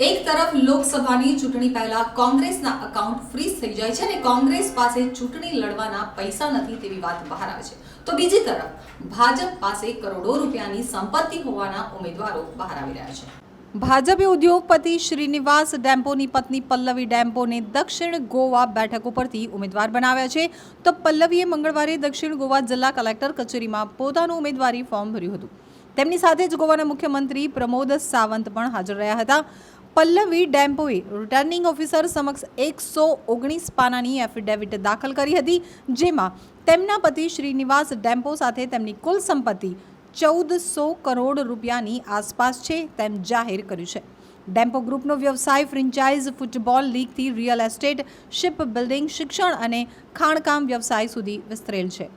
લોકસભાની ચૂંટણી પહેલા કોંગ્રેસના અકાઉન્ટ ફ્રીઝ થઈ જાય છે અને કોંગ્રેસ પાસે ચૂંટણી લડવાના પૈસા નથી તેવી વાત બહાર આવે છે. તો બીજી તરફ, ભાજપ પાસે કરોડો રૂપિયાની સંપત્તિ હોવાના ઉમેદવારો બહાર આવી રહ્યા છે. ભાજપે ઉદ્યોગપતિ શ્રીનિવાસ ડેમ્પોની પત્ની પલ્લવી ડેમ્પોને દક્ષિણ ગોવા બેઠક ઉપરથી ઉમેદવાર બનાવ્યા છે. તો પલ્લવીએ મંગળવારે દક્ષિણ ગોવા જિલ્લા કલેક્ટર કચેરીમાં પોતાનું ઉમેદવારી ફોર્મ ભર્યું હતું. તેમની સાથે જ ગોવાના મુખ્યમંત્રી પ્રમોદ સાવંત પણ હાજર રહ્યા હતા. પલ્લવી ડેમ્પોએ રિટર્નિંગ ઓફિસર સમક્ષ એકસો ઓગણીસ પાનાની એફિડેવિટ દાખલ કરી હતી, જેમાં તેમના પતિ શ્રીનિવાસ ડેમ્પો સાથે તેમની કુલ સંપત્તિ ચૌદસો કરોડ રૂપિયાની આસપાસ છે તેમ જાહેર કર્યું છે. ડેમ્પો ગ્રુપનો વ્યવસાય ફ્રેન્ચાઇઝ ફૂટબોલ લીગથી રિયલ એસ્ટેટ શિપ બિલ્ડિંગ શિક્ષણ અને ખાણકામ વ્યવસાય સુધી વિસ્તરેલ છે.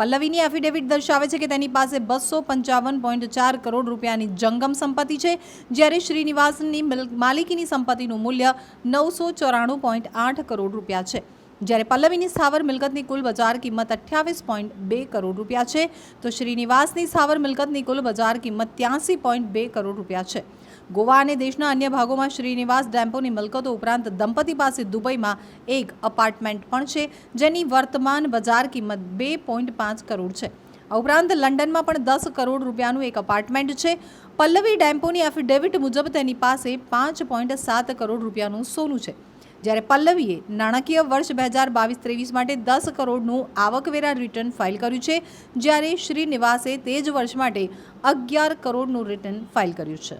પલ્લવીની એફિડેવિટ દર્શાવે છે કે તેની પાસે બસો પંચાવન પોઈન્ટ ચાર કરોડ રૂપિયાની જંગમ સંપત્તિ છે, જ્યારે શ્રીનિવાસનની મિલ- માલિકીની સંપત્તિનું મૂલ્ય નવસો ચોરાણું પોઈન્ટ આઠ કરોડ રૂપિયા છે. જ્યારે પલ્લવીની સ્થાવર મિલકતની કુલ બજાર કિંમત અઠ્યાવીસ પોઈન્ટ બે કરોડ રૂપિયા છે, તો શ્રીનિવાસની સ્થાવર મિલકતની કુલ બજાર કિંમત ત્યાંસી પોઈન્ટ બે કરોડ રૂપિયા છે. ગોવા અને દેશના અન્ય ભાગોમાં શ્રીનિવાસ ડેમ્પોની મિલકતો ઉપરાંત દંપતી પાસે દુબઈમાં એક અપાર્ટમેન્ટ પણ છે, જેની વર્તમાન બજાર કિંમત બે પોઈન્ટ પાંચ કરોડ છે. આ ઉપરાંત લંડનમાં પણ દસ કરોડ રૂપિયાનું એક અપાર્ટમેન્ટ છે. પલ્લવી ડેમ્પોની એફિડેવિટ મુજબ તેની પાસે પાંચ પોઈન્ટ સાત કરોડ રૂપિયાનું સોનું છે. જ્યારે પલ્લવીએ નાણાકીય વર્ષ બે હજાર બાવીસ ત્રેવીસ માટે દસ કરોડનું આવકવેરા રિટર્ન ફાઇલ કર્યું છે, જ્યારે શ્રીનિવાસે તે જ વર્ષ માટે અગિયાર કરોડનું રિટર્ન ફાઇલ કર્યું છે.